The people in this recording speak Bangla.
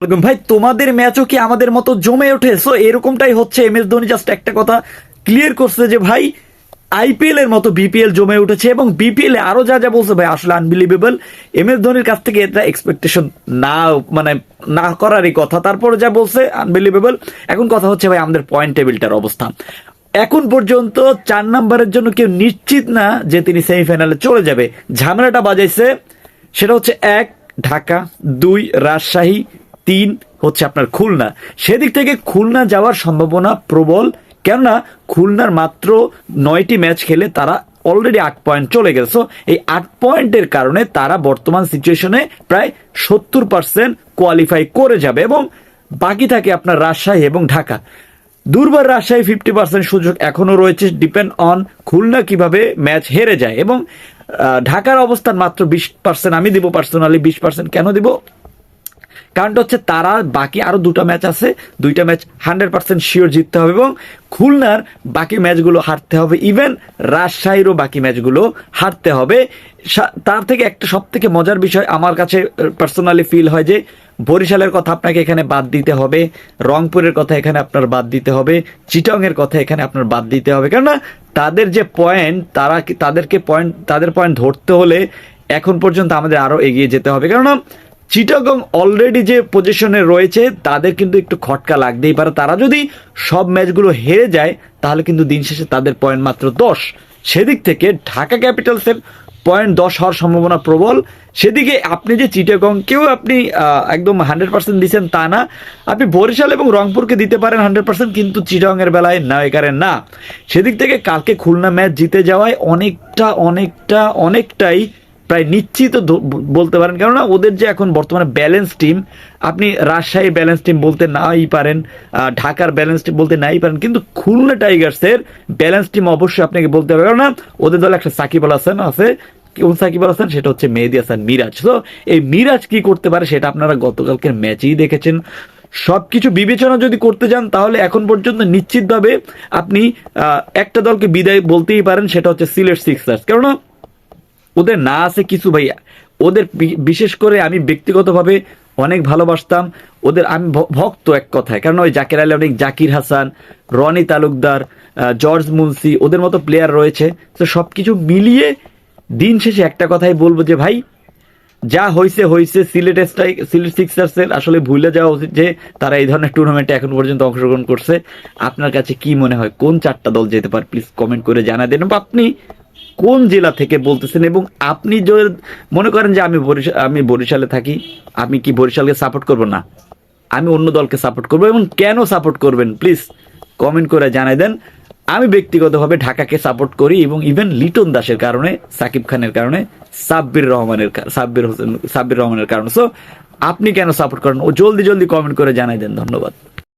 ভাই, তোমাদের ম্যাচও কি আমাদের মতো জমে ওঠে? সো এরকমটাই হচ্ছে এম এস ধোনি জাস্ট একটা কথা ক্লিয়ার করছে যে, ভাই আইপিএল এর মতো বিপিএল জমে উঠেছে এবং বিপিএল এ আরও যা যা বলছে, ভাই, আসলে আনবিলিভেবল এম এস ধোনির কাছ থেকে এটা এক্সপেকটেশন না মানে না করারই কথা। তারপরে যা বলছে আনবিলিভেবল এখন কথা হচ্ছে, ভাই, আমাদের পয়েন্ট টেবিলটার অবস্থা। এখন পর্যন্ত চার নাম্বারের জন্য কেউ নিশ্চিত না যে তিনি সেমিফাইনালে চলে যাবে। ঝামেলাটা বাজাইছে, সেটা হচ্ছে এক, ঢাকা, দুই, রাজশাহী তিন হচ্ছে আপনার খুলনা। সেদিক থেকে খুলনা যাওয়ার সম্ভাবনা প্রবল কেননা খুলনার মাত্র নয়টি ম্যাচ খেলে তারা অলরেডি আট পয়েন্ট চলে গেছে। So, এই আট পয়েন্টের কারণে তারা বর্তমান সিচুয়েশনে প্রায় সত্তর পার্সেন্ট কোয়ালিফাই করে যাবে এবং বাকি থাকে আপনার রাজশাহী এবং ঢাকা। দুর্বার রাজশাহী ফিফটি পার্সেন্ট সুযোগ এখনও রয়েছে ডিপেন্ড অন খুলনা কীভাবে ম্যাচ হেরে যায়। এবং ঢাকার অবস্থান মাত্র বিশ পার্সেন্ট আমি দিব পার্সোনালি বিশ পার্সেন্ট কেন দিব? কারণটা হচ্ছে তারা, বাকি আরও দুটো ম্যাচ আছে, দুইটা ম্যাচ হান্ড্রেড পার্সেন্ট শিওর জিততে হবে এবং খুলনার বাকি ম্যাচগুলো হারতে হবে, ইভেন রাজশাহীরও বাকি ম্যাচগুলো হারতে হবে। তার থেকে একটা সব থেকে মজার বিষয় আমার কাছে পার্সোনালি ফিল হয় যে বরিশালের কথা আপনাকে এখানে বাদ দিতে হবে, রংপুরের কথা এখানে আপনার বাদ দিতে হবে, চিটংয়ের কথা এখানে আপনার বাদ দিতে হবে। কেননা তাদের যে পয়েন্ট তারা তাদেরকে পয়েন্ট তাদের পয়েন্ট ধরতে হলে এখন পর্যন্ত আমাদের আরও এগিয়ে যেতে হবে। কেননা চিটাগং অলরেডি যে পজিশনে রয়েছে, তাদের কিন্তু একটু খটকা লাগতেই পারে। তারা যদি সব ম্যাচগুলো হেরে যায়, তাহলে কিন্তু দিন শেষে তাদের পয়েন্ট মাত্র দশ। সেদিক থেকে ঢাকা ক্যাপিটালসের পয়েন্ট দশ হওয়ার সম্ভাবনা প্রবল। সেদিকে আপনি যে চিটাগংকেও আপনি একদম হান্ড্রেড পার্সেন্ট দিচ্ছেন তা না। আপনি বরিশাল এবং রংপুরকে দিতে পারেন হান্ড্রেড পার্সেন্ট কিন্তু চিটাগংয়ের বেলায় না একারে না। সেদিক থেকে কালকে খুলনা ম্যাচ জিতে যাওয়ায় অনেকটা অনেকটা, অনেকটাই প্রায় নিশ্চিত বলতে পারেন। কেননা ওদের যে এখন বর্তমানে ব্যালেন্স টিম আপনি রাজশাহী ব্যালেন্স টিম বলতে নাই পারেন ঢাকার ব্যালেন্স টিম বলতে নাই পারেন, কিন্তু খুলনা টাইগার্সের ব্যালেন্স টিম অবশ্যই আপনাকে বলতে হবে। কেননা ওদের দলে একটা সাকিব আল হাসান আছে। কোন সাকিব আল হাসান? সেটা হচ্ছে মেহেদি হাসান মিরাজ। তো এই মিরাজ কি করতে পারে সেটা আপনারা গতকালকের ম্যাচেই দেখেছেন। সবকিছু বিবেচনা যদি করতে যান, তাহলে এখন পর্যন্ত নিশ্চিতভাবে আপনি একটা দলকে বিদায় বলতেই পারেন, সেটা হচ্ছে সিলেট সিক্সার্স। কেননা ওদের না আছে কিছু ভাইয়া। ওদের বিশেষ করে আমি ব্যক্তিগতভাবে অনেক ভালোবাসতাম। ওদের আমি ভক্ত এক কথায়। কারণ ওই জাকির আলী অনেক, জাকির হাসান, রনি তালুকদার জর্জ মুন্সি, ওদের মতো প্লেয়ার রয়েছে। তো সব কিছু মিলিয়ে দিন শেষে একটা কথাই বলব যে, ভাই, যা হয়েছে হয়েছে সিলেট স্ট্রাইক সিলেট সিক্সার্সের আসলে ভুলে যাওয়া উচিত যে, তারা এই ধরনের টুর্নামেন্টে এখন পর্যন্ত অংশগ্রহণ করছে। আপনার কাছে কি মনে হয়? কোন চারটা দল যেতে পারে? প্লিজ কমেন্ট করে জানা দেন আপনি কোন জেলা থেকে বলতেছেন? এবং আপনি যে মনে করেন যে আমি বরিশাল আমি বরিশালে থাকি, আমি কি বরিশালকে সাপোর্ট করব? না। আমি অন্য দলকে সাপোর্ট করব এবং কেন সাপোর্ট করবেন? প্লিজ কমেন্ট করে জানাই দেন। আমি ব্যক্তিগতভাবে ঢাকাকে সাপোর্ট করি এবং ইভেন লিটন দাসের কারণে, সাকিব খানের কারণে, সাব্বির রহমানের সাব্বির হোসেন, সাব্বির রহমানের কারণে। সো আপনি কেন সাপোর্ট করেন? ও জলদি জলদি কমেন্ট করে জানাই দেন। ধন্যবাদ।